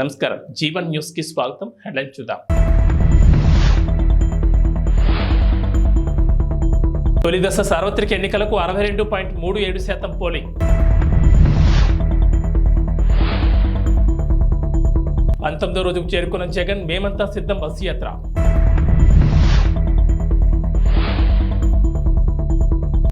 నమస్కారం. జీవన్ న్యూస్కి స్వాగతం. హెడ్లైన్ చూద్దాం. తొలి దశ సార్వత్రిక ఎన్నికలకు అరవై రెండు పాయింట్ మూడు ఏడు శాతం పోలింగ్. పంతొమ్మిదో రోజుకు చేరుకున్న జగన్ మేమంతా సిద్ధం బస్సు యాత్ర.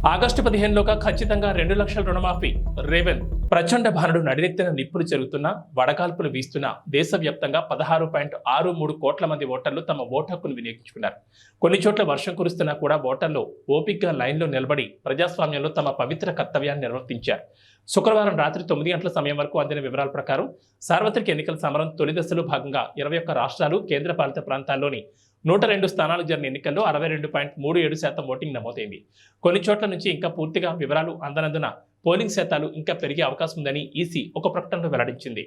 ఆగస్టు పదిహేనులోగా ఖచ్చితంగా రెండు లక్షల రుణమాఫీ. రేవెన్ ప్రచండ భానుడు నడినెత్తిన నిప్పులు జరుగుతున్న వడగాల్పులు వీస్తున్న దేశవ్యాప్తంగా పదహారు పాయింట్ ఆరు మూడు కోట్ల మంది ఓటర్లు తమ ఓటు హక్కును వినియోగించుకున్నారు. కొన్ని చోట్ల వర్షం కురుస్తున్నా కూడా ఓటర్లు ఓపిగ్గా లైన్లో నిలబడి ప్రజాస్వామ్యంలో తమ పవిత్ర కర్తవ్యాన్ని నిర్వర్తించారు. శుక్రవారం రాత్రి తొమ్మిది గంటల సమయం వరకు అందిన వివరాల ప్రకారం సార్వత్రిక ఎన్నికల సమరం తొలి దశలో భాగంగా ఇరవై ఒక్క రాష్ట్రాలు కేంద్రపాలిత ప్రాంతాల్లోని నూట రెండు స్థానాలకు జరిగిన ఎన్నికల్లో అరవై రెండు పాయింట్ మూడు ఏడు శాతం ఓటింగ్ నమోదైంది. కొన్ని చోట్ల నుంచి ఇంకా పూర్తిగా వివరాలు అందనందున పోలింగ్ శాతాలు ఇంకా పెరిగే అవకాశం ఉందని ఈసీ ఒక ప్రకటనలో వెల్లడించింది.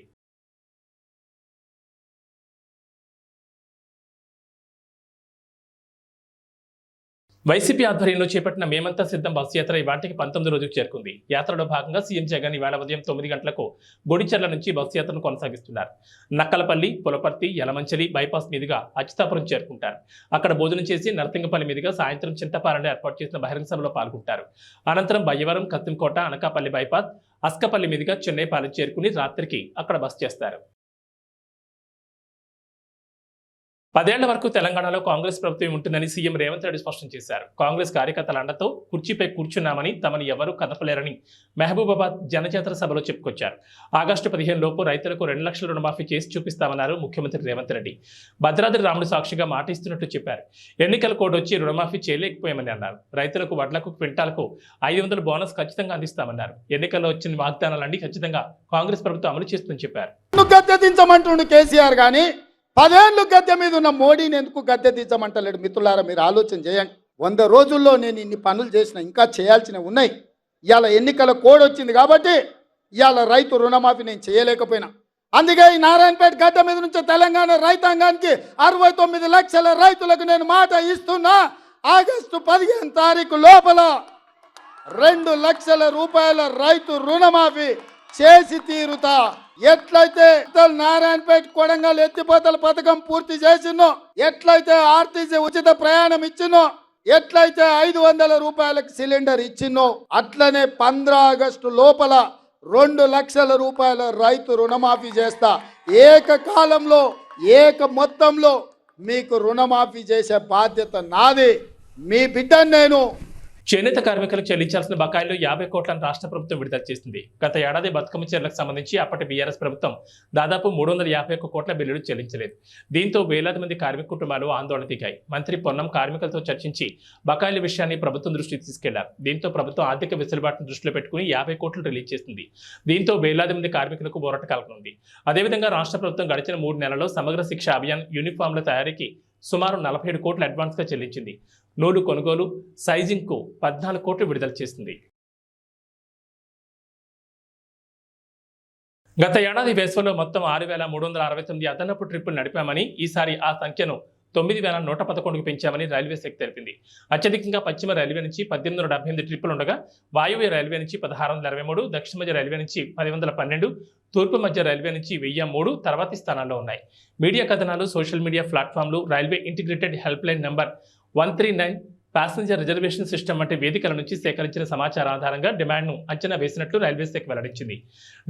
వైసీపీ ఆధ్వర్యంలో చేపట్టిన మేమంతా సిద్ధం బస్సు యాత్ర ఇవాటికి పంతొమ్మిది రోజుకు చేరుకుంది. యాత్రలో భాగంగా సీఎం జగన్ ఇవాళ ఉదయం తొమ్మిది గంటలకు బొడిచెర్ల నుంచి బస్సు యాత్రను కొనసాగిస్తున్నారు. నక్కలపల్లి పులపర్తి యలమంచలి బైపాస్ మీదుగా అచ్యుతాపురం చేరుకుంటారు. అక్కడ భోజనం చేసి నరసింగపల్లి మీదుగా సాయంత్రం చింతపాలెంలో ఏర్పాటు చేసిన బహిరంగ సభలో పాల్గొంటారు. అనంతరం బయ్యవరం కత్తింకోట అనకాపల్లి బైపాస్ అస్కపల్లి మీదుగా చెన్నైపాలెం చేరుకుని రాత్రికి అక్కడ బస్ చేస్తారు. పదేళ్ళ వరకు తెలంగాణలో కాంగ్రెస్ ప్రభుత్వం ఉంటుందని సీఎం రేవంత్ రెడ్డి స్పష్టం చేశారు. కాంగ్రెస్ కార్యకర్తల అండతో కుర్చీపై కూర్చున్నామని తమను ఎవరూ కదపలేరని మహబూబాబాద్ జనజాతర సభలో చెప్పుకొచ్చారు. ఆగస్టు పదిహేను లోపు రైతులకు రెండు లక్షల రుణమాఫీ చేసి చూపిస్తామన్నారు ముఖ్యమంత్రి రేవంత్ రెడ్డి. భద్రాద్రి రాముడు సాక్షిగా మాట ఇస్తున్నట్టు చెప్పారు. ఎన్నికల కోడ్ వచ్చి రుణమాఫీ చేయలేకపోయామని అన్నారు. రైతులకు వడ్లకు క్వింటాలకు ఐదు వందల బోనస్ ఖచ్చితంగా అందిస్తామన్నారు. ఎన్నికల్లో వచ్చిన వాగ్దానాలన్నీ ఖచ్చితంగా కాంగ్రెస్ ప్రభుత్వం అమలు చేస్తుందని చెప్పారు. కేసీఆర్ కానీ పదేళ్ళు గద్దె మీద ఉన్న మోడీని ఎందుకు గద్దె దించమంటలేడు మిత్రులారా మీరు ఆలోచన చేయండి. వంద రోజుల్లో నేను ఇన్ని పనులు చేసిన ఇంకా చేయాల్సినవి ఉన్నాయి. ఇవాళ ఎన్నికల కోడ్ వచ్చింది కాబట్టి ఇవాళ రైతు రుణమాఫీ నేను చేయలేకపోయినా. అందుకే ఈ నారాయణపేట గడ్డ మీద నుంచి తెలంగాణ రైతాంగానికి అరవై తొమ్మిది లక్షల రైతులకు నేను మాట ఇస్తున్నా. ఆగస్టు పదిహేను తారీఖు లోపల రెండు లక్షల రూపాయల రైతు రుణమాఫీ చేసి తీరుతా. ఎట్లయితే ఇతలు నారాయణపేట కొడంగల్ ఎత్తిపోతల పథకం పూర్తి చేసినో ఎట్లయితే ఆర్టీసీ ఉచిత ప్రయాణం ఇచ్చినో ఎట్లయితే ఐదు వందల రూపాయలకు సిలిండర్ ఇచ్చినో అట్లనే పంద్ర ఆగస్టు లోపల రెండు లక్షల రూపాయల రైతు రుణమాఫీ చేస్తా. ఏకకాలంలో ఏక మొత్తంలో మీకు రుణమాఫీ చేసే బాధ్యత నాది. మీ బిడ్డ నేను చేనేత కార్మికులకు చెల్లించాల్సిన బకాయిలు యాభై కోట్లను రాష్ట్ర ప్రభుత్వం విడుదల చేసింది. గత ఏడాది బతుకమ్మ చీరలకు సంబంధించి అప్పటి బీఆర్ఎస్ ప్రభుత్వం దాదాపు మూడు వందల యాభై ఒక్క కోట్ల బిల్లులు చెల్లించలేదు. దీంతో వేలాది మంది కార్మిక కుటుంబాలు ఆందోళన దిగాయి. మంత్రి పొన్నం కార్మికులతో చర్చించి బకాయిల విషయాన్ని ప్రభుత్వం దృష్టికి తీసుకెళ్ళారు. దీంతో ప్రభుత్వం ఆర్థిక వెసులుబాటును దృష్టిలో పెట్టుకుని యాభై కోట్లు రిలీజ్ చేసింది. దీంతో వేలాది మంది కార్మికులకు ఊరట కలగనుంది. అదేవిధంగా రాష్ట్ర ప్రభుత్వం గడిచిన మూడు నెలల్లో సమగ్ర శిక్ష అభియాన్ యూనిఫామ్ల తయారీకి సుమారు నలభై ఏడు కోట్లు అడ్వాన్స్గా చెల్లించింది. నూలు కొనుగోలు సైజింగ్కు పద్నాలుగు కోట్లు విడుదల చేసింది. గత ఏడాది వేసవిలో మొత్తం ఆరు వేల మూడు వందల అరవై తొమ్మిది అదనపు ట్రిప్పులు నడిపామని ఈసారి ఆ సంఖ్యను తొమ్మిది వేల నూట పదకొండుకు పెంచామని రైల్వే శాఖ తెలిపింది. అత్యధికంగా పశ్చిమ రైల్వే నుంచి పద్దెనిమిది వందల డెబ్బై ఎనిమిది ట్రిప్పులు ఉండగా వాయువ్య రైల్వే నుంచి పదహారు వందల ఇరవై మూడు దక్షిణ మధ్య రైల్వే నుంచి పది వందల పన్నెండు తూర్పు మధ్య రైల్వే నుంచి వెయ్యి మూడు తర్వాతి స్థానాల్లో ఉన్నాయి. మీడియా కథనాలు social media ప్లాట్ఫామ్లు railway integrated helpline one three nine passenger reservation system వంటి వేదికల నుంచి సేకరించిన సమాచారం ఆధారంగా డిమాండ్ను అంచనా వేసినట్లు రైల్వే శాఖ వెల్లడించింది.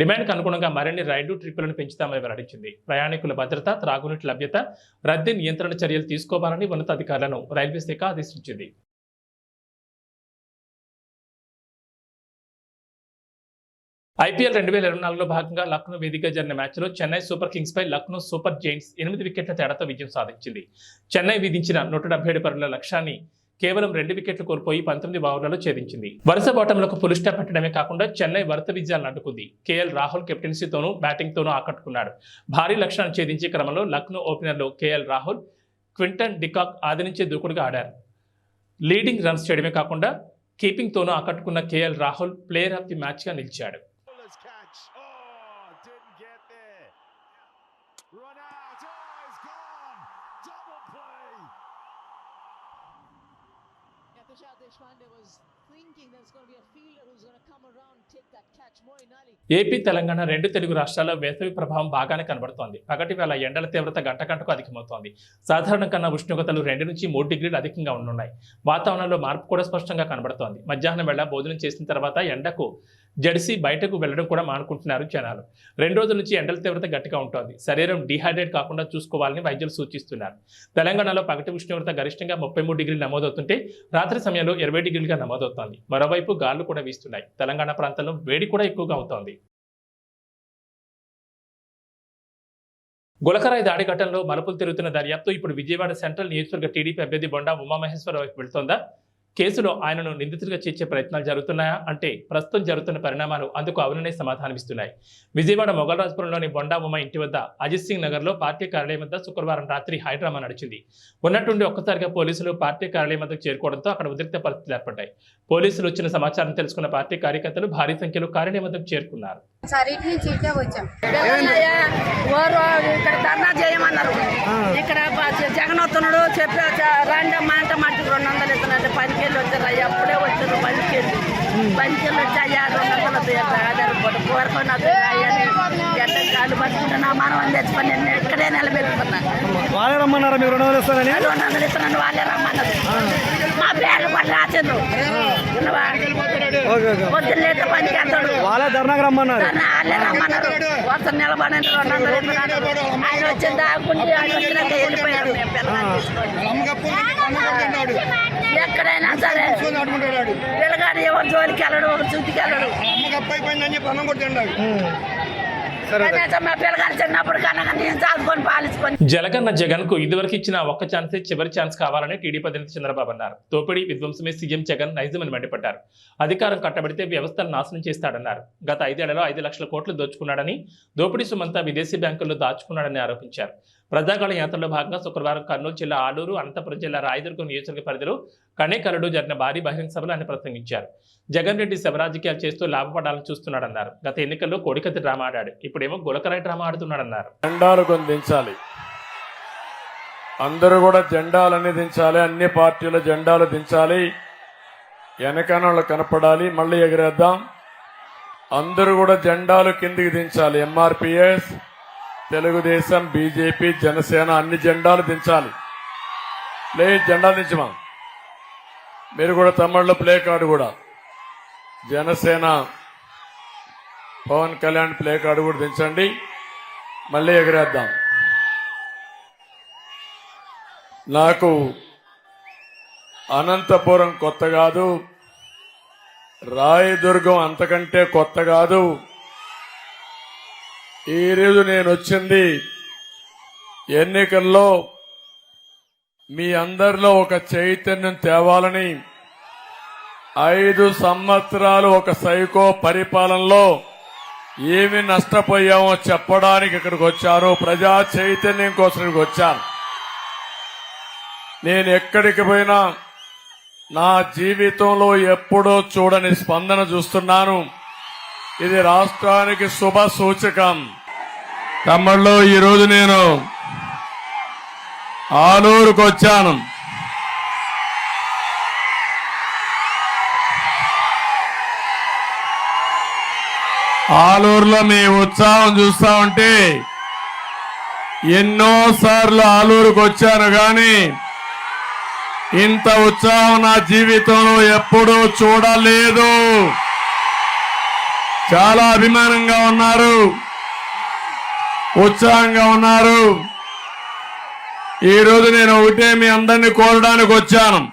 డిమాండ్కు అనుగుణంగా మరిన్ని రైళ్ళు ట్రిప్పులను పెంచుతామని వెల్లడించింది. ప్రయాణికుల భద్రత త్రాగునీటి లభ్యత రద్దీ నియంత్రణ చర్యలు తీసుకోవాలని ఉన్నతాధికారులను రైల్వే శాఖ ఆదేశించింది. ఐపీఎల్ రెండు వేల ఇరవై నాలుగులో భాగంగా లక్నో వేదికగా జరిగిన మ్యాచ్లో చెన్నై సూపర్ కింగ్స్ పై లక్నో సూపర్ జైంట్స్ ఎనిమిది వికెట్ల తేడాతో విజయం సాధించింది. చెన్నై విధించిన నూట డెబ్బై ఏడు లక్ష్యాన్ని కేవలం రెండు వికెట్లు కోల్పోయి పంతొమ్మిది ఓవర్లలో ఛేదించింది. వరుస బాటంలకు పులి పెట్టడమే కాకుండా చెన్నై వరుస విజయాలను అడ్డుకుంది. కేఎల్ రాహుల్ కెప్టెన్సీతోనూ బ్యాటింగ్తోనూ ఆకట్టుకున్నాడు. భారీ లక్ష్యాన్ని ఛేదించే క్రమంలో లక్నో ఓపెనర్లు కేఎల్ రాహుల్ క్వింటన్ డికాక్ ఆదరించే దూకుడుగా ఆడారు. లీడింగ్ రన్స్ చేయడమే కాకుండా కీపింగ్తోనూ ఆకట్టుకున్న KL Rahul player of the మ్యాచ్గా నిలిచాడు. ఏపీ తెలంగాణ రెండు తెలుగు రాష్ట్రాల్లో వేసవి ప్రభావం బాగానే కనబడుతోంది. పగటి వేళ ఎండల తీవ్రత గంట గంటకు అధికమవుతోంది. సాధారణ కన్నా ఉష్ణోగ్రతలు రెండు నుంచి మూడు డిగ్రీలు అధికంగా ఉండనున్నాయి వాతావరణంలో మార్పు కూడా స్పష్టంగా కనబడుతోంది. మధ్యాహ్నం వేళ భోజనం చేసిన తర్వాత ఎండకు జడిసి బయటకు వెళ్ళడం కూడా మానుకుంటున్నారు జనాలు. రెండు రోజుల నుంచి ఎండల తీవ్రత గట్టిగా ఉంటుంది. శరీరం డిహైడ్రేట్ కాకుండా చూసుకోవాలని వైద్యులు సూచిస్తున్నారు. తెలంగాణలో పగటి ఉష్ణోగ్రత గరిష్టంగా ముప్పై మూడు డిగ్రీలు నమోదవుతుంటే రాత్రి సమయంలో ఇరవై డిగ్రీలుగా నమోదవుతోంది. మరోవైపు గాలు కూడా వీస్తున్నాయి. తెలంగాణ ప్రాంతంలో వేడి కూడా ఎక్కువగా అవుతోంది. గులకరాయి దాడి ఘటనలో మలుపులు తిరుగుతున్న దర్యాప్తు ఇప్పుడు విజయవాడ సెంట్రల్ నియోజకవర్గ టీడీపీ అభ్యర్థి బొండా ఉమామహేశ్వరరావు వైపు వెళ్తోందా? కేసులో ఆయనను నిందితుడిగా చేర్చే ప్రయత్నాలు జరుగుతున్నాయా? అంటే ప్రస్తుతం జరుగుతున్న పరిణామాలు అందుకు అవుననే సమాధానమిస్తున్నాయి. విజయవాడ మొగల్రాజ్పురంలోని బొండా ఉమ్మ ఇంటి వద్ద అజిత్ సింగ్ నగర్లో పార్టీ కార్యాలయం వద్ద శుక్రవారం రాత్రి హైడ్రామా నడిచింది. ఉన్నట్టుండి ఒక్కసారిగా పోలీసులు పార్టీ కార్యాలయం వద్దకు చేరుకోవడంతో అక్కడ ఉద్రిక్త పరిస్థితులు ఏర్పడ్డాయి. పోలీసులు వచ్చిన సమాచారం తెలుసుకున్న పార్టీ కార్యకర్తలు భారీ సంఖ్యలో కార్యాలయం వద్దకు చేరుకున్నారు. సార్ ఇటు నుంచి వచ్చాం. ఇక్కడ ధర్నా చేయమన్నారు? ఇక్కడ జగన్ వస్తున్నాడు చెప్పే రండి అమ్మా అంటే మట్టికి రెండు వందలు ఇస్తున్నాడు. పనికెళ్ళి వచ్చారు అయ్యా అప్పుడే వచ్చారు పనికెళ్ళి పనికెళ్ళి వచ్చి అయ్యా రెండు వందలు ఆధార్ కోరుకొని అయ్యాని గడ్డ కాళ్ళు పట్టుకుంటే నా మనం తెచ్చుకొని నేను ఇక్కడే నిలబెట్టుకున్నా. వాళ్ళే రమ్మన్నారా? మీరు రెండు వందలు ఇస్తారని? రెండు వందలు ఇస్తున్నాను వాళ్ళే రమ్మన్నారు. మా పేర్లు కూడా రాసిండ్రు. లేతే పనికి వెళ్తాడు. వాళ్ళే ధర్నాకు రమ్మన్నారు. వాళ్ళే రమ్మన్నారు. వస్తా ఇస్తున్నాడు ఆయన వచ్చి దాక్కుంటే ఆయన వచ్చినాక వెళ్ళిపోయాడు. ఎక్కడైనా సరే. పిల్లగాడు ఎవరు జోలికి వెళ్ళడు ఒక చుట్టుకి వెళ్ళడు. జలగన్న జగన్కు ఇదివరకు ఇచ్చిన ఒక్క ఛాన్సే చివరి ఛాన్స్ కావాలని టీడీపీ అధినేత చంద్రబాబు అన్నారు. తోపిడి విధ్వంసమే సీఎం జగన్ నైజమని మండిపడ్డారు. అధికారం కట్టబడితే వ్యవస్థను నాశనం చేస్తాడన్నారు. గత ఐదేళ్ళలో ఐదు లక్షల కోట్లు దోచుకున్నాడని దోపిడీ సుమంతా విదేశీ బ్యాంకుల్లో దాచుకున్నాడని ఆరోపించారు. ప్రజాకాల యాత్రలో భాగంగా శుక్రవారం కర్నూలు జిల్లా ఆలూరు అనంతపురం జిల్లా రాయదుర్గం నియోజకవర్గ పరిధిలో కణేకరుడు జరిగిన భారీ బహిరంగ సభలో ఆయన ప్రసంగించారు. జగన్ రెడ్డి శవరాజకీయాలు చేస్తూ లాభపడాలని చూస్తున్నాడన్నారు. గత ఎన్నికల్లో కోడికత్తి డ్రామా ఆడాడు. ఇప్పుడేమో గులకరాయి డ్రామా ఆడుతున్నాడన్నారు. జెండాలు దించాలి. అందరూ కూడా జెండాలన్నీ దించాలి. అన్ని పార్టీల జెండాలు దించాలి. వెనకనోళ్ళు కనపడాలి. మళ్ళీ ఎగిరేద్దాం. అందరూ కూడా జెండాలు కిందికి దించాలి. ఎంఆర్పిఎస్ తెలుగుదేశం బీజేపీ జనసేన అన్ని జెండాలు దించాలి. ప్లే జెండా దించమా? మీరు కూడా తమిళలో ప్లే కార్డు కూడా. జనసేన పవన్ కళ్యాణ్ ప్లే కార్డు కూడా దించండి. మళ్ళీ ఎగరేద్దాం. నాకు అనంతపురం కొత్త కాదు. రాయదుర్గం అంతకంటే కొత్త కాదు. ఈరోజు నేను వచ్చింది ఎన్నికల్లో మీ అందరిలో ఒక చైతన్యం తేవాలని ఐదు సంవత్సరాలు ఒక సైకో పరిపాలనలో ఏమి నష్టపోయామో చెప్పడానికి ఇక్కడికి వచ్చాను ప్రజా చైతన్యం కోసం ఇక్కడికి వచ్చాను. నేను ఎక్కడికి పోయినా నా జీవితంలో ఎప్పుడో చూడని స్పందన చూస్తున్నాను. ఇది రాష్ట్రానికి శుభ సూచకం. తమ్ముళ్ళు ఈరోజు నేను ఆలూరుకు వచ్చాను. ఆలూరులో మీ ఉత్సాహం చూస్తా ఉంటే ఎన్నో సార్లు ఆలూరుకు వచ్చాను కానీ ఇంత ఉత్సాహం నా జీవితంలో ఎప్పుడూ చూడలేదు. చాలా అభిమానంగా ఉన్నారు. ఉత్సాహంగా ఉన్నారు. ఈరోజు నేను ఒకటే మీ అందరినీ కోరడానికి వచ్చాను.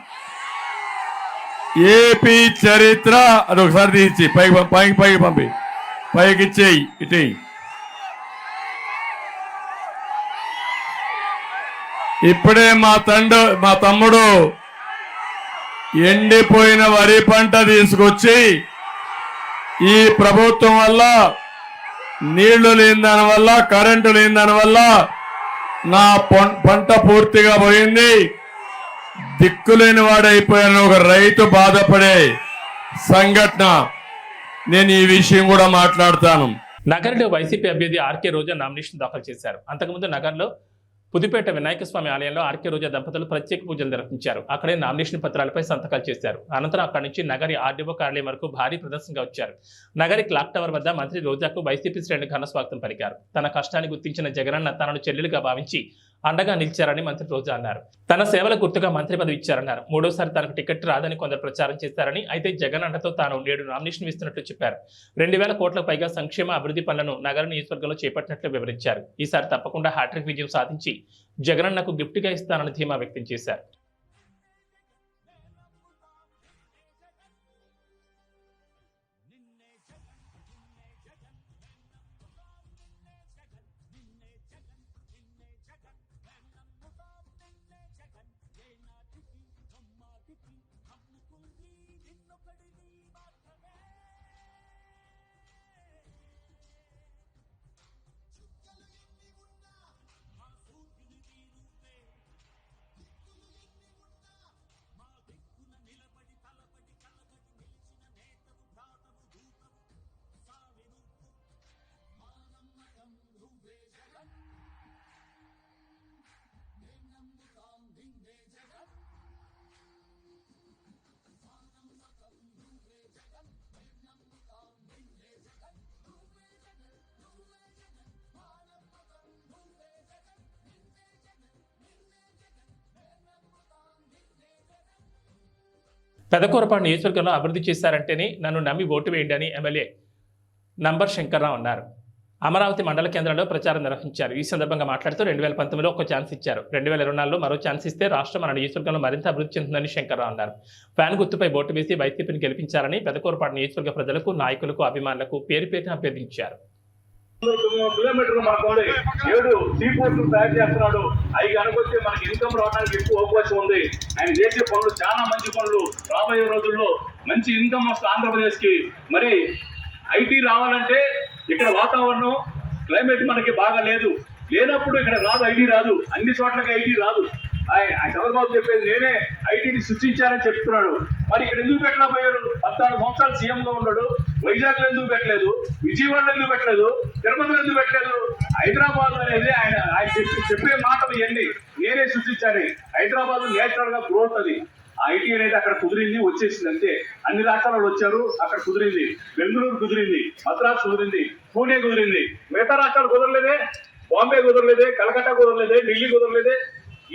ఏపీ చరిత్ర అది ఒకసారి తీసి పైకి పైకి పైకి పంపి. పైకి ఇచ్చేయి ఇటు ఇప్పుడే మా తండ్రి మా తమ్ముడు ఎండిపోయిన వరి పంట తీసుకొచ్చి ఈ ప్రభుత్వం వల్ల నీళ్ళు లేని దాని వల్ల కరెంటు లేని దాని వల్ల నా పంట పూర్తిగా పోయింది. దిక్కులేని వాడైపోయాను ఒక రైతు బాధపడే సంఘటన. నేను ఈ విషయం కూడా మాట్లాడతాను. నగరంలో వైసీపీ అభ్యర్థి ఆర్కే రోజా నామినేషన్ దాఖలు చేశారు. అంతకుముందు నగరంలో పుదుపేట వినాయక స్వామి ఆలయంలో ఆర్కే రోజా దంపతులు ప్రత్యేక పూజలు నిర్వహించారు. అక్కడే నామినేషన్ పత్రాలపై సంతకాలు చేశారు. అనంతరం అక్కడి నుంచి నగరి ఆర్డీఓ కార్యాలయం వరకు భారీ ప్రదర్శనగా వచ్చారు. నగరి క్లాక్ టవర్ వద్ద మంత్రి రోజాకు వైసీపీ శ్రేణులు ఘన స్వాగతం పలికారు. తన కష్టాన్ని గుర్తించిన జగనన్న తనను చెల్లెలుగా భావించి అండగా నిలిచారని మంత్రి రోజా అన్నారు. తన సేవల గుర్తుగా మంత్రి పదవి ఇచ్చారన్నారు. మూడోసారి తనకు టికెట్ రాదని కొందరు ప్రచారం చేశారని అయితే జగన్ అండతో తాను నేడు నామినేషన్ ఇస్తున్నట్లు చెప్పారు. రెండు వేల కోట్లకు పైగా సంక్షేమ అభివృద్ధి పనులను నగర నియోజకవర్గంలో చేపట్టినట్లు వివరించారు. ఈసారి తప్పకుండా హ్యాట్రిక్ విజయం సాధించి జగనన్నకు గిఫ్ట్గా ఇస్తానని ధీమా వ్యక్తం చేశారు. పెదకూరపాడు నియోజకవర్గంలో అభివృద్ధి చేశారంటేనే నన్ను నమ్మి ఓటు వేయండి అని ఎమ్మెల్యే నంబర్ శంకర్రావు అన్నారు. అమరావతి మండల కేంద్రంలో ప్రచారం నిర్వహించారు. ఈ సందర్భంగా మాట్లాడుతూ రెండు వేల పంతొమ్మిదిలో ఒక ఛాన్స్ ఇచ్చారు. రెండు వేల ఇరవై నాలుగులో మరో ఛాన్స్ ఇస్తే రాష్ట్రం మన నియోజకవర్గంలో మరింత అభివృద్ధి చెందుతుందని శంకర్రావు అన్నారు. ఫ్యాన్ గుర్తుపై ఓటు వేసి వైసీపీని గెలిపించారని పెదకూరపాడు నియోజకవర్గ ప్రజలకు నాయకులకు అభిమానులకు పేరు పేరున అభ్యర్థించారు. కిలోమీటర్లు మనకోడి ఏడు సీ పోర్ట్లు తయారు చేస్తున్నాడు. అవి కనుకొస్తే మనకి ఇన్కమ్ రావడానికి ఎక్కువ అవకాశం ఉంది. ఆయన చేసే పనులు చాలా మంచి పనులు. రాబోయే రోజుల్లో మంచి ఇన్కమ్ వస్తుంది ఆంధ్రప్రదేశ్కి మరి ఐటీ రావాలంటే ఇక్కడ వాతావరణం క్లైమేట్ మనకి బాగా లేదు. లేనప్పుడు ఇక్కడ రాదు ఐటీ రాదు. అన్ని చోట్లకి ఐటీ రాదు. చంద్రబాబు చెప్పేది నేనే ఐటీని సృష్టించానని చెప్తున్నాడు. మరి ఇక్కడ ఎందుకు పెట్టలేకపోయాడు పద్నాలుగు సంవత్సరాలు సీఎం గా ఉన్నాడు. వైజాగ్లో ఎందుకు పెట్టలేదు? విజయవాడలో ఎందుకు పెట్టలేదు? తిరుపతిలో ఎందుకు పెట్టలేదు? హైదరాబాద్ అనేది ఆయన ఆయన చెప్పి చెప్పే మాటలు ఇవన్నీ నేనే సృష్టించాను హైదరాబాద్ నేచురల్గా గ్రోత్ అది ఐటీ అనేది అక్కడ కుదిరింది వచ్చేసింది అంతే. అన్ని రాష్ట్రాలు వచ్చారు అక్కడ కుదిరింది. బెంగళూరు కుదిరింది మద్రాసు కుదిరింది పూణే కుదిరింది. మిగతా రాష్ట్రాలు కుదరలేదే. బాంబే కుదరలేదే కలకత్తా కుదరలేదే ఢిల్లీ కుదరలేదే.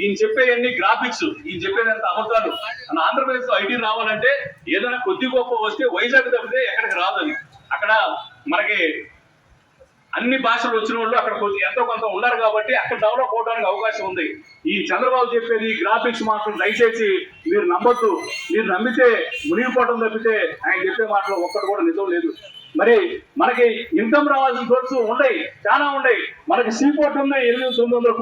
ఈయన చెప్పేవన్నీ గ్రాఫిక్స్ ఈయన చెప్పేదంతా అబద్ధాలు. మన ఆంధ్రప్రదేశ్లో ఐటీ రావాలంటే ఏదైనా కొద్ది గొప్ప వస్తే వైజాగ్ తప్పితే ఎక్కడికి రాదు అక్కడ మనకి అన్ని భాషలు వచ్చిన వాళ్ళు అక్కడ కొద్ది ఎంతో కొంత ఉన్నారు కాబట్టి అక్కడ డెవలప్ అవడానికి అవకాశం ఉంది. ఈ చంద్రబాబు చెప్పేది గ్రాఫిక్స్ మాత్రం దయచేసి మీరు నమ్మొద్దు. మీరు నమ్మితే మునిగిపోవడం తప్పితే ఆయన చెప్పే మాటలో ఒక్కటి కూడా నిజం లేదు. మరి మనకి ఇన్కమ్ రావాల్సిన కోర్సు ఉన్నాయి చాలా ఉన్నాయి. మనకి సీ పోర్ట్ ఉంది ఎనిమిది తొమ్మిది వందల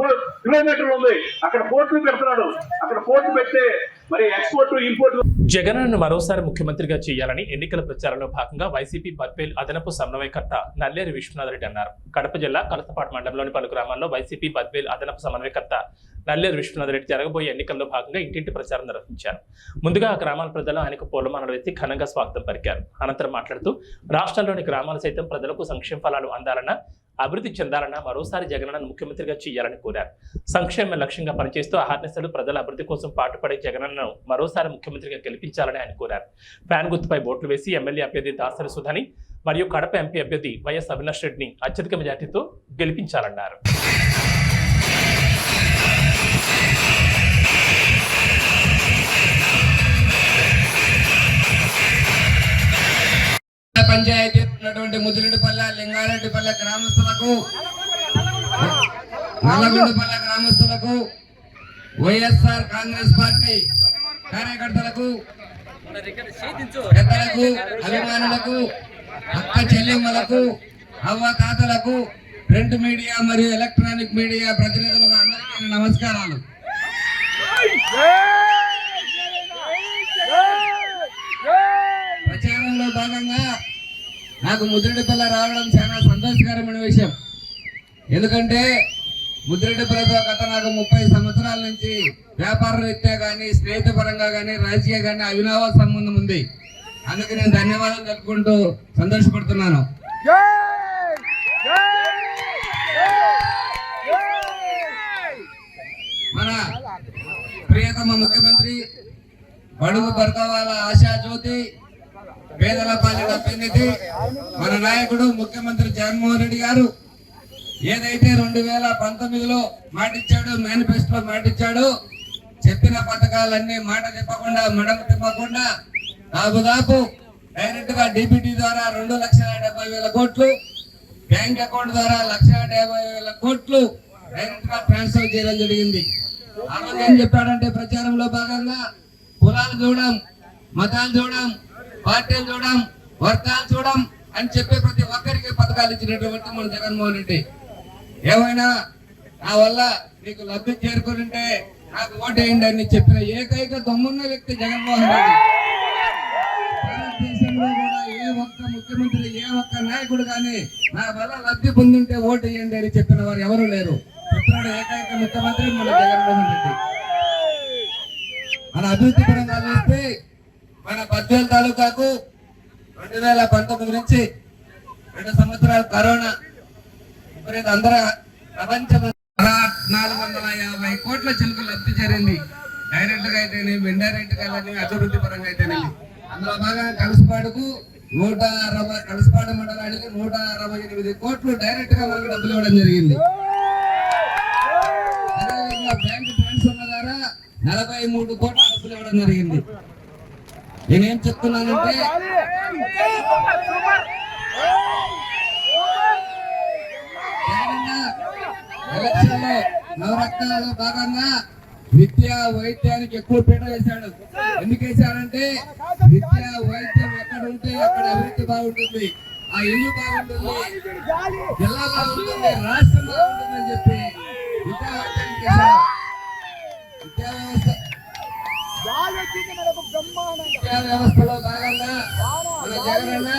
కిలోమీటర్లు ఉంది. అక్కడ పోర్టులు పెడుతున్నాడు. అక్కడ పోర్టు పెట్టే మరి ఎక్స్పోర్ట్ ఇంపోర్ట్ జగన్ మరోసారి ముఖ్యమంత్రిగా చేయాలని ఎన్నికల ప్రచారంలో భాగంగా వైసీపీ బద్వేల్ అదనపు సమన్వయకర్త నల్లేరు విశ్వనాథ్ రెడ్డి అన్నారు. కడప జిల్లా కలసపాటు మండలంలోని పలు గ్రామాల్లో వైసీపీ బద్వేల్ అదనపు సమన్వయకర్త నల్లేరు విశ్వనాథ్ రెడ్డి జరగబోయే ఎన్నికల్లో భాగంగా ఇంటింటి ప్రచారం నిర్వహించారు. ముందుగా ఆ గ్రామాల ప్రజలు ఆయనకు పూలమాలలు వేసి ఘనంగా స్వాగతం పలికారు. అనంతరం మాట్లాడుతూ రాష్ట్రంలోని గ్రామాలు సైతం ప్రజలకు సంక్షేమ ఫలాలు అందాలన్న అభివృద్ధి చెందాలన్న మరోసారి జగనన్నను ముఖ్యమంత్రిగా చేయాలని కోరారు. సంక్షేమ లక్ష్యంగా పనిచేస్తూ అహర్నిశలు ప్రజల అభివృద్ధి కోసం పాటుపడే జగనన్నను మరోసారి ముఖ్యమంత్రిగా గెలిపించాలని ఆయన కోరారు. ఫ్యాన్ గుర్తుపై ఓట్లు వేసి ఎమ్మెల్యే అభ్యర్థి దాసరి సుధని మరియు కడప ఎంపీ అభ్యర్థి వైఎస్ అవినాష్ రెడ్డిని అత్యధిక మెజార్టీతో గెలిపించాలన్నారు. పంచాయతీ ఉన్నటువంటి ముదిరెడ్డిపల్లె లింగారెడ్డిపల్లె గ్రామస్తులకు నల్లగొండపల్లె గ్రామస్తులకు వైఎస్ఆర్ కాంగ్రెస్ పార్టీ కార్యకర్తలకు పెద్దలకు అభిమానులకు అక్క చెల్లెమ్మలకు అవ్వ తాతలకు ప్రింట్ మీడియా మరియు ఎలక్ట్రానిక్ మీడియా ప్రతినిధులకు అందరికీ నమస్కారాలు. ప్రచారంలో భాగంగా నాకు ముద్రెడ్డిపల్లె రావడం చాలా సంతోషకరమైన విషయం. ఎందుకంటే ముద్రెడ్డిపల్లెతో గత నాకు ముప్పై సంవత్సరాల నుంచి వ్యాపార రీత్యా కానీ స్నేహితపరంగా కానీ రాజకీయ కానీ అవినావ సంబంధం ఉంది. అందుకు నేను ధన్యవాదాలు తెలుపుకుంటూ సంతోషపడుతున్నాను. ప్రియతమ ముఖ్యమంత్రి బడుగు బర్గవాల ఆశా జ్యోతి పేదల పాలిట పెన్నిధి మన నాయకుడు ముఖ్యమంత్రి జగన్మోహన్ రెడ్డి గారు ఏదైతే రెండు వేల పంతొమ్మిదిలో మాటిచ్చాడు మేనిఫెస్టో మాటిచ్చాడు చెప్పిన పథకాలన్నీ మాట తిప్పకుండా మడమ తిప్పకుండా దాదాపు డైరెక్ట్గా డిబిటీ ద్వారా రెండు లక్షల డెబ్బై వేల కోట్లు బ్యాంక్ అకౌంట్ ద్వారా లక్ష డెబ్బై వేల కోట్లు డైరెక్ట్గా ట్రాన్స్ఫర్ చేయడం జరిగింది. ఆ రోజు ఏం చెప్పాడంటే ప్రచారంలో భాగంగా కులాలు చూడం మతాలు చూడం పార్టీలు చూడం వర్గాలు చూడం అని చెప్పే ప్రతి ఒక్కరికి పథకాలు ఇచ్చినటువంటి మన జగన్మోహన్ రెడ్డి. ఏమైనా నా వల్ల నీకు లబ్ధి చేరుకుంటే నాకు ఓటేయండి అని చెప్పిన ఏకైక దమ్మున్న వ్యక్తి జగన్మోహన్ రెడ్డి. భారతదేశంలో కూడా ఏ ఒక్క ముఖ్యమంత్రి ఏ ఒక్క నాయకుడు కానీ నా వల్ల లబ్ధి పొందింటే ఓటేయండి అని చెప్పిన వారు ఎవరు లేరు. చెప్పినాడు ఏకైక ముఖ్యమంత్రి మన జగన్మోహన్ రెడ్డి. మన అభివృద్ధి పరంగా ఆలోచిస్తే మన బద్వేల్ తాలూకాకు రెండు వేల పంతొమ్మిది నుంచి రెండు సంవత్సరాలు కరోనా విపరీత అందర ప్రపంచం నాలుగు వందల యాభై కోట్ల చిలుకలు లబ్ధి చేరింది డైరెక్ట్గా అయితేనేమి ఇండైరెక్ట్గా అభివృద్ధి పరంగా అయితేనేమి. అందులో బాగా కలసపాడుకు నూట అరవై కలసపాడు మండలానికి నూట అరవై ఎనిమిది కోట్లు డైరెక్ట్గా మనకు డబ్బులు ఇవ్వడం జరిగింది. అదేవిధంగా బ్యాంక్ ట్రాన్స్ఫర్ ద్వారా నలభై మూడు కోట్ల డబ్బులు ఇవ్వడం జరిగింది. నేనేం చెప్తున్నానంటే ఎలక్షన్ నవరత్నాల్లో భాగంగా విద్య వైద్యానికి ఎక్కువ పీట వేశాడు. ఎందుకు వేశాడంటే విద్య వైద్యం ఎక్కడ ఉంటే అక్కడ అభివృద్ధి బాగుంటుంది ఆ ఇల్లు బాగుంటుంది జిల్లా బాగుంటుంది రాష్ట్రం బాగుంటుందని చెప్పి వ్యవస్థలో భాగంగా మన జగనన్న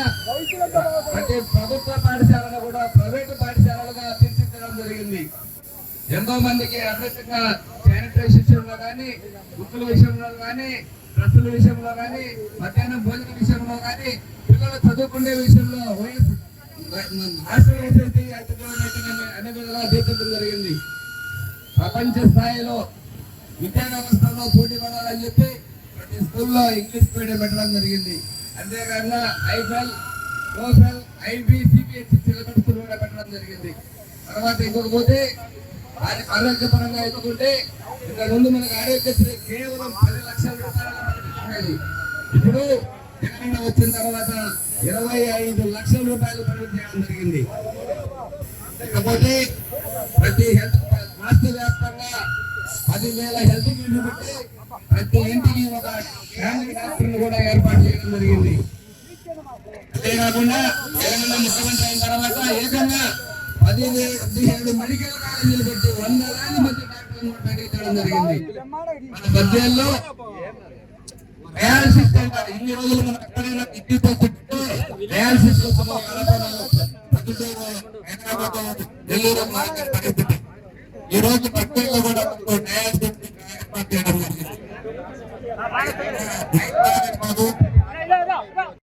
ప్రభుత్వ పాఠశాలను కూడా ప్రైవేటు పాఠశాలలుగా తీర్చిదిద్దడం జరిగింది. ఎంతో మందికి అద్భుతంగా శానిటైజ్ విషయంలో కానీ బుక్కుల విషయంలో కానీ డ్రెస్సుల విషయంలో కానీ మధ్యాహ్నం భోజన విషయంలో కానీ పిల్లలు చదువుకునే విషయంలో వైఎస్ రాష్ట్ర వైఎస్ఆర్సీపీ అన్ని విధాలుగా తీర్చడం జరిగింది. ప్రపంచ స్థాయిలో విద్యా వ్యవస్థలో పోటీ పడాలని చెప్పి ప్రతి స్కూల్లో ఇంగ్లీష్ మీడియం పెట్టడం జరిగింది. అంతేకాకుండా ఐఫెల్ టోఫెల్ ఐబీ సిబిఎస్ఈ సిలబస్ కూడా పెట్టడం జరిగింది. తర్వాత ఇంకొక పోతే ఆరోగ్యపరంగా ఎదుర్కొంటే ఇంత ముందు మనకు ఆరోగ్యశ్రీ కేవలం పది లక్షల రూపాయల ఇప్పుడు తెలంగాణ వచ్చిన తర్వాత ఇరవై ఐదు లక్షల రూపాయలు పరిమితి చేయడం జరిగింది. ఇకపోతే ప్రతి హెల్త్ రాష్ట్ర వ్యాప్తంగా పదివేల హెల్త్ క్లినిక్ పెట్టి ప్రతి ఇంటికి ఒక ఫ్యామిలీ డాక్టర్ని కూడా ఏర్పాటు చేయడం జరిగింది. అంతేకాకుండా తెలంగాణ ముఖ్యమంత్రి అయిన తర్వాత ఏకంగా పదివేల పదిహేడు మెడికల్ కాలేజీలు పెట్టి వందలాది మంది డాక్టర్లను పెట్టించడం జరిగింది. మన బద్వేల్లో డయాలసిస్ సెంటర్ ఇన్ని రోజులు మనం ఎక్కడైనా కిడ్నీతో చుట్టూ డయాలసిస్ కోసం కలపడాలు హైదరాబాద్ నెల్లూరు మార్కెట్ పరిస్థితి ఈ రోజు పట్టణంలో కూడా మనకు చేయడం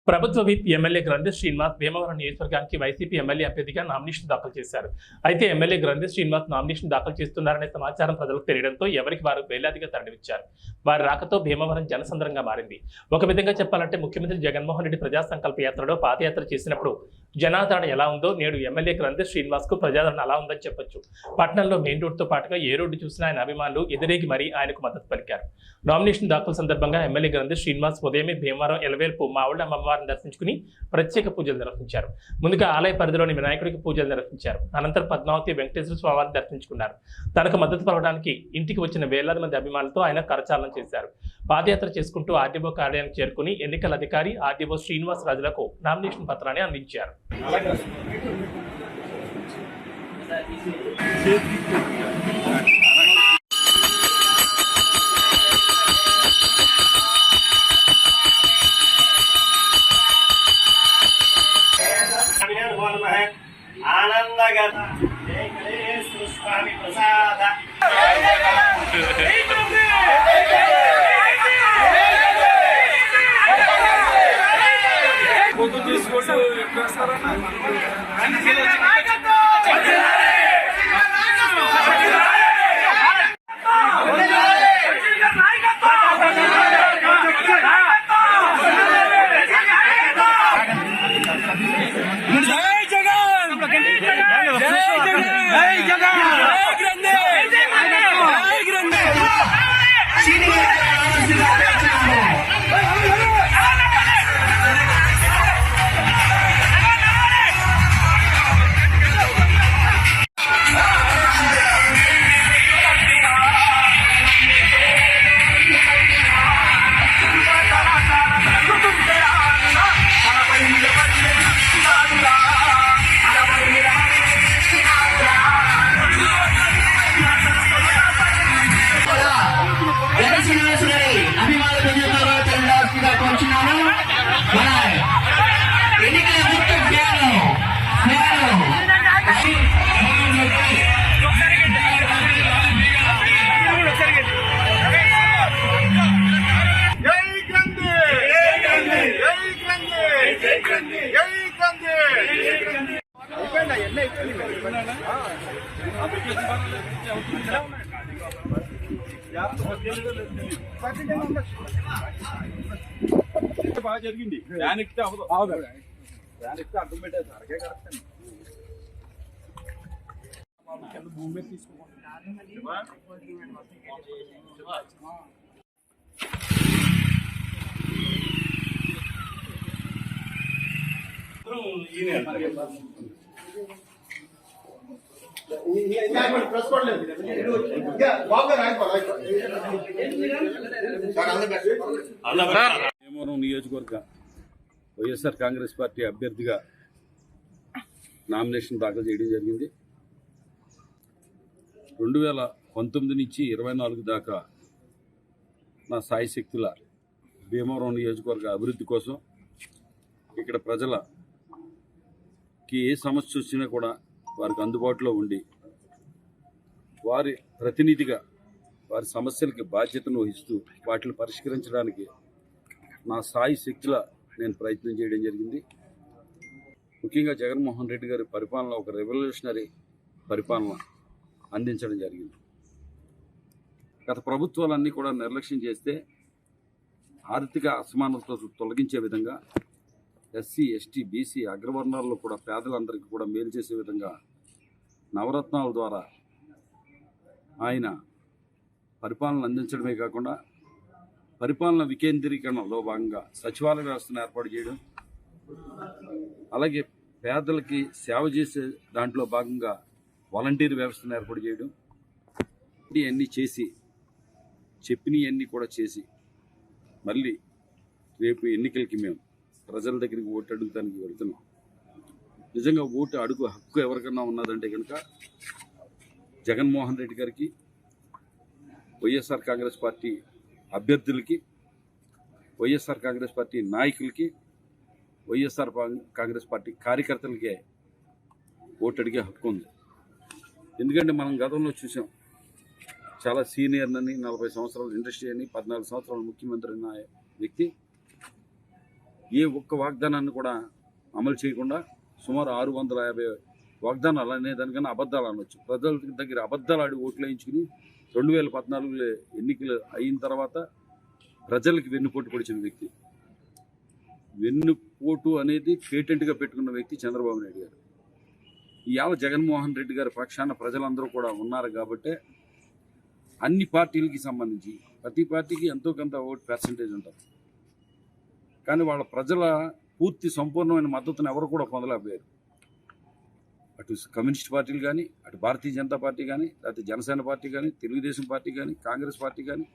ప్రభుత్వ విప్ ఎమ్మెల్యే గ్రంథి శ్రీనివాస్ భీమవరం నియోజకవర్గానికి వైసీపీ ఎమ్మెల్యే అభ్యర్థిగా నామినేషన్ దాఖలు చేశారు. అయితే ఎమ్మెల్యే గ్రంథి శ్రీనివాస్ నామినేషన్ దాఖలు చేస్తున్నారనే సమాచారం ప్రజలకు తెలియడంతో ఎవరికి వారు వేలాదిగా తరలివచ్చారు. వారి రాకతో భీమవరం జనసంద్రంగా మారింది. ఒక విధంగా చెప్పాలంటే ముఖ్యమంత్రి జగన్మోహన్ రెడ్డి ప్రజా సంకల్ప యాత్రలో పాదయాత్ర చేసినప్పుడు జనాదరణ ఎలా ఉందో నేడు ఎమ్మెల్యే గ్రంథి శ్రీనివాస్కు ప్రజాదరణ అలా ఉందని చెప్పొచ్చు. పట్టణంలో మెయిన్ రోడ్డుతో పాటుగా ఏ రోడ్డు చూసినా ఆయన అభిమానులు ఎదురేగి మరీ ఆయనకు మద్దతు పలికారు. నామినేషన్ దాఖలు సందర్భంగా ఎమ్మెల్యే గ్రంథి శ్రీనివాస్ ఉదయమే భీమవరం ఎలవేల్పు మావుళ్ళ అమ్మవారిని దర్శించుకుని ప్రత్యేక పూజలు నిర్వహించారు. ముందుగా ఆలయ పరిధిలోని వినాయకుడికి పూజలు నిర్వహించారు. అనంతరం పద్మావతి వెంకటేశ్వర స్వామిని దర్శించుకున్నారు. తనకు మద్దతు పలవడానికి ఇంటికి వచ్చిన వేలాది మంది అభిమానులతో ఆయన కరచాలనం చేశారు. పాదయాత్ర చేసుకుంటూ ఆర్డీఓ కార్యాలయానికి చేరుకుని ఎన్నికల అధికారి ఆర్డీఓ శ్రీనివాస్ రాజులకు నామినేషన్ పత్రాన్ని అందించారు. ఆనందగా బాగా జరిగింది ఫ్యాన్ ఎక్కితే అవ్వదు ఫ్యాన్ ఎక్కితే అడ్డం పెట్టేది అరకే కరెక్ట్ కింద భూమి మీద భీమవరం నియోజకవర్గ వైఎస్ఆర్ కాంగ్రెస్ పార్టీ అభ్యర్థిగా నామినేషన్ దాఖలు చేయడం జరిగింది. రెండు వేల పంతొమ్మిది నుంచి ఇరవై నాలుగు దాకా నా సాయి శక్తుల భీమవరం నియోజకవర్గ అభివృద్ధి కోసం ఇక్కడ ప్రజలకి ఏ సమస్య వచ్చినా కూడా వారికి అందుబాటులో ఉండి వారి ప్రతినిధిగా వారి సమస్యలకి బాధ్యతను వహిస్తూ వాటిని పరిష్కరించడానికి నా స్థాయి శక్తిలో నేను ప్రయత్నం చేయడం జరిగింది. ముఖ్యంగా జగన్మోహన్ రెడ్డి గారి పరిపాలన ఒక రెవల్యూషనరీ పరిపాలన అందించడం జరిగింది. గత ప్రభుత్వాలన్నీ కూడా నిర్లక్ష్యం చేస్తే ఆర్థిక అసమానతలు తొలగించే విధంగా ఎస్సీ ఎస్టీ బీసీ అగ్రవర్ణాల్లో కూడా పేదలందరికీ కూడా మేలు చేసే విధంగా నవరత్నాల ద్వారా ఆయన పరిపాలన అందించడమే కాకుండా పరిపాలన వికేంద్రీకరణలో భాగంగా సచివాలయ వ్యవస్థను ఏర్పాటు చేయడం అలాగే పేదలకి సేవ చేసే దాంట్లో భాగంగా వాలంటీర్ వ్యవస్థను ఏర్పాటు చేయడం ఇవన్నీ చేసి చెప్పినవన్నీ కూడా చేసి మళ్ళీ రేపు ఎన్నికలకి మేము ప్రజల దగ్గరికి ఓటు అడుగుతానికి వెళ్తున్నాం. నిజంగా ఓటు అడుగు హక్కు ఎవరికన్నా ఉన్నదంటే కనుక జగన్మోహన్ రెడ్డి గారికి వైఎస్ఆర్ కాంగ్రెస్ పార్టీ అభ్యర్థులకి వైఎస్ఆర్ కాంగ్రెస్ పార్టీ నాయకులకి వైఎస్ఆర్ కాంగ్రెస్ పార్టీ కార్యకర్తలకే ఓటు అడిగే హక్కు ఉంది. ఎందుకంటే మనం గతంలో చూసాం చాలా సీనియర్ అని నలభై సంవత్సరాలు ఇండస్ట్రీ అని పద్నాలుగు సంవత్సరాల ముఖ్యమంత్రి అయిన వ్యక్తి ఏ ఒక్క వాగ్దానాన్ని కూడా అమలు చేయకుండా సుమారు ఆరు వందల యాభై వాగ్దానాలు అనే దానికన్నా అబద్ధాలు అనొచ్చు. ప్రజల దగ్గర అబద్ధాలు ఆడి ఓట్లు వేయించుకుని రెండు వేల పద్నాలుగులో ఎన్నికలు అయిన తర్వాత ప్రజలకు వెన్నుపోటు పొడిచిన వ్యక్తి. వెన్నుపోటు అనేది పేటెంట్గా పెట్టుకున్న వ్యక్తి చంద్రబాబు నాయుడు గారు. ఇవాళ జగన్మోహన్ రెడ్డి గారి పక్షాన ప్రజలందరూ కూడా ఉన్నారు కాబట్టే అన్ని పార్టీలకి సంబంధించి ప్రతి పార్టీకి ఎంతో కొంత ఓట్ పర్సంటేజ్ ఉంటుంది. కానీ వాళ్ళ ప్రజల పూర్తి సంపూర్ణమైన మద్దతును ఎవరు కూడా పొందలేకపోయారు. అటు కమ్యూనిస్ట్ పార్టీలు కానీ అటు భారతీయ జనతా పార్టీ కానీ లేకపోతే జనసేన పార్టీ కానీ తెలుగుదేశం పార్టీ కానీ కాంగ్రెస్ పార్టీ కానీ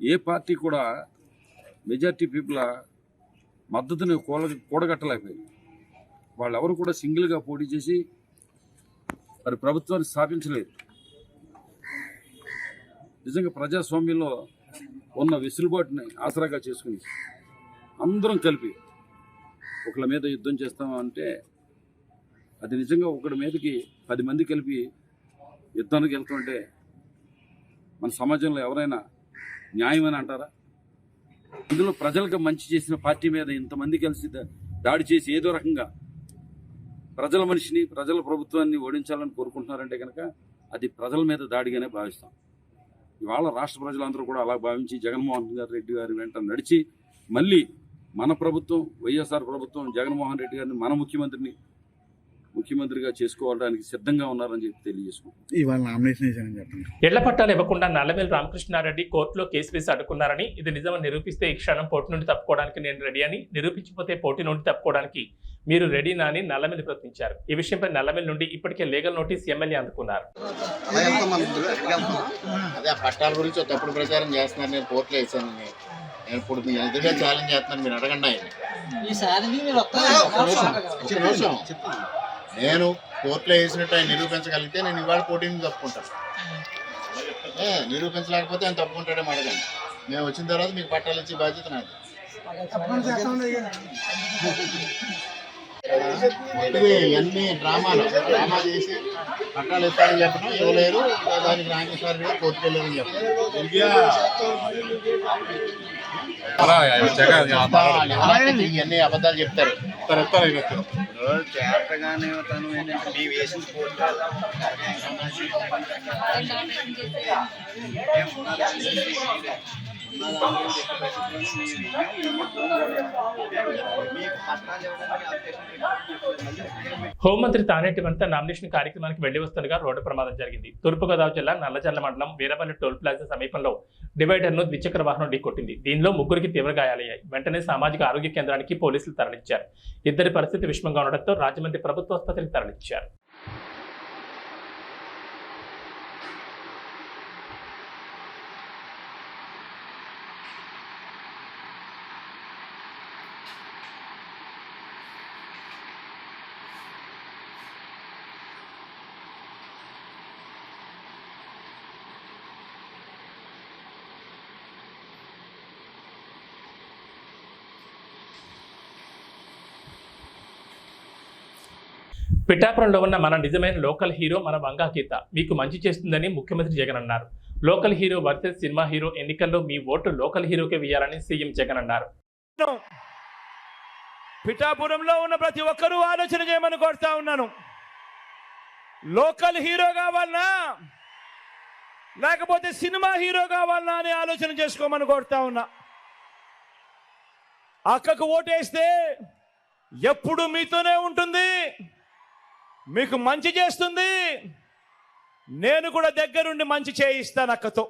ఏ పార్టీ కూడా మెజార్టీ పీపుల్ మద్దతుని కూల కూడగట్టలేకపోయింది. వాళ్ళు ఎవరు కూడా సింగిల్గా పోటీ చేసి మరి ప్రభుత్వాన్ని స్థాపించలేదు. నిజంగా ప్రజాస్వామ్యంలో ఉన్న వెసులుబాటుని ఆసరాగా చేసుకుని అందరం కలిపి ఒకళ్ళ మీద యుద్ధం చేస్తామంటే అది నిజంగా ఒకటి మీదకి పది మంది కలిపి యుద్ధానికి వెళ్తుంటే మన సమాజంలో ఎవరైనా న్యాయమని అంటారా? ఇందులో ప్రజలకు మంచి చేసిన పార్టీ మీద ఇంతమంది కలిసి దాడి చేసి ఏదో రకంగా ప్రజల మనిషిని ప్రజల ప్రభుత్వాన్ని ఓడించాలని కోరుకుంటున్నారంటే కనుక అది ప్రజల మీద దాడిగానే భావిస్తాం. ఇవాళ రాష్ట్ర ప్రజలందరూ కూడా అలా భావించి జగన్మోహన్ గారి రెడ్డి గారి వెంట నడిచి మళ్ళీ మన ప్రభుత్వం వైఎస్ఆర్ ప్రభుత్వం జగన్మోహన్ రెడ్డి గారిని మన ముఖ్యమంత్రిని ముఖ్యమంత్రిగా చేసుకోవడానికి సిద్ధంగా ఉన్నారని చెప్పి తెలియజేసుకుంటాం ఇవాళ నామినేషన్ వేసానని చెప్పండి. ఇళ్ళ పట్టాలు ఇవ్వకుండా నల్లమేలు రామకృష్ణారెడ్డి కోర్టులో కేసు వేసి అడ్డుకున్నారని ఇది నిజమని నిరూపిస్తే ఈ క్షణం పోటీ నుండి తప్పుకోవడానికి నేను రెడీ అని నిరూపించకపోతే పోటీ నుండి తప్పుకోవడానికి మీరు రెడీనా అని నల్లమేలు ప్రశ్నించారు ఈ విషయంపై నల్లమేలు నుండి ఇప్పటికే లీగల్ నోటీస్ ఎమ్మెల్యే అందుకున్నారు. అదే ఆ పట్టాల గురించి తప్పుడు ప్రచారం చేస్తున్నారు నేను కోర్టులో వేసాను నేను నేను ఇప్పుడు మీ ఎదురుగా ఛాలెంజ్ చేస్తున్నాను మీరు అడగండి ఆయన ఒక్క నిమిషం. నేను కోర్టులో వేసినట్టు ఆయన నిరూపించగలిగితే నేను ఇవాళ పోటీని తప్పుకుంటాను. ఏ, నిరూపించలేకపోతే ఆయన తప్పుకుంటాడేమో అడగండి. మేము వచ్చిన తర్వాత మీకు పట్టాలు ఇచ్చే బాధ్యత నాది. ఇది ఇవన్నీ డ్రామాలు. డ్రామా చేసి పట్టాలు ఇస్తారని చెప్పడం ఇవ్వలేరు. దానికి నాగేశ్వర గారు కోర్టుకు వెళ్ళారని చెప్పడం. ఇవన్నీ అబద్ధాలు చెప్తారు. చేతగానే తను ఏంటంటే మీ వేసిన పోటీ హోంమంత్రి తానేటి వనిత నామినేషన్ కార్యక్రమానికి వెళ్ళి వస్తుండగా రోడ్డు ప్రమాదం జరిగింది. తూర్పుగోదావరి జిల్లా నల్లజర్ల మండలం వీరపల్లి టోల్ ప్లాజా సమీపంలో డివైడర్ను ద్విచక్ర వాహనం ఢీకొట్టింది. దీనిలో ముగ్గురికి తీవ్ర గాయాలయ్యాయి. వెంటనే సామాజిక ఆరోగ్య కేంద్రానికి పోలీసులు తరలించారు. ఇద్దరి పరిస్థితి విషమంగా ఉండడంతో రాజమండ్రి ప్రభుత్వాసుపత్రికి తరలించారు. పిఠాపురంలో ఉన్న మన నిజమైన లోకల్ హీరో మన వంగా గీత మీకు మంచి చేస్తుందని ముఖ్యమంత్రి జగన్ అన్నారు. Local hero versus cinema hero ఎన్నికల్లో మీ ఓటు లోకల్ హీరోకే వేయాలని సీఎం జగన్ అన్నారు. పిఠాపురంలో ఉన్న ప్రతి ఒక్కరూ ఆలోచన చేయమని కోరుతా ఉన్నాను. లోకల్ హీరో కావాలనా? లేకపోతే సినిమా హీరో కావాలనా అని ఆలోచన చేసుకోమని కోరుతా ఉన్నా. అక్కకు ఓటేస్తే ఎప్పుడు మీతోనే ఉంటుంది. మీకు మంచి చేస్తుంది. నేను కూడా దగ్గరుండి మంచి చేయిస్తాను అక్కతో.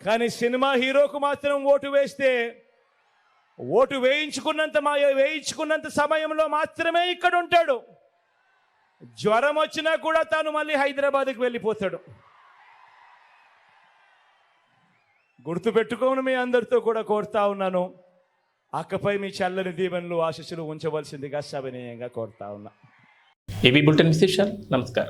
కానీ సినిమా హీరోకు మాత్రం ఓటు వేస్తే ఓటు వేయించుకున్నంత మా వేయించుకున్నంత సమయంలో మాత్రమే ఇక్కడ ఉంటాడు. జ్వరం వచ్చినా కూడా తాను మళ్ళీ హైదరాబాద్కి వెళ్ళిపోతాడు. గుర్తు పెట్టుకోని మీ అందరితో కూడా కోరుతా ఉన్నాను. అక్కపై మీ చల్లని దీవెనలు ఆశీస్సులు ఉంచవలసిందిగా సవినయంగా కోరుతా ఉన్నా. ఏబీ బులెటిన్ విశేషాలు? నమస్కారం.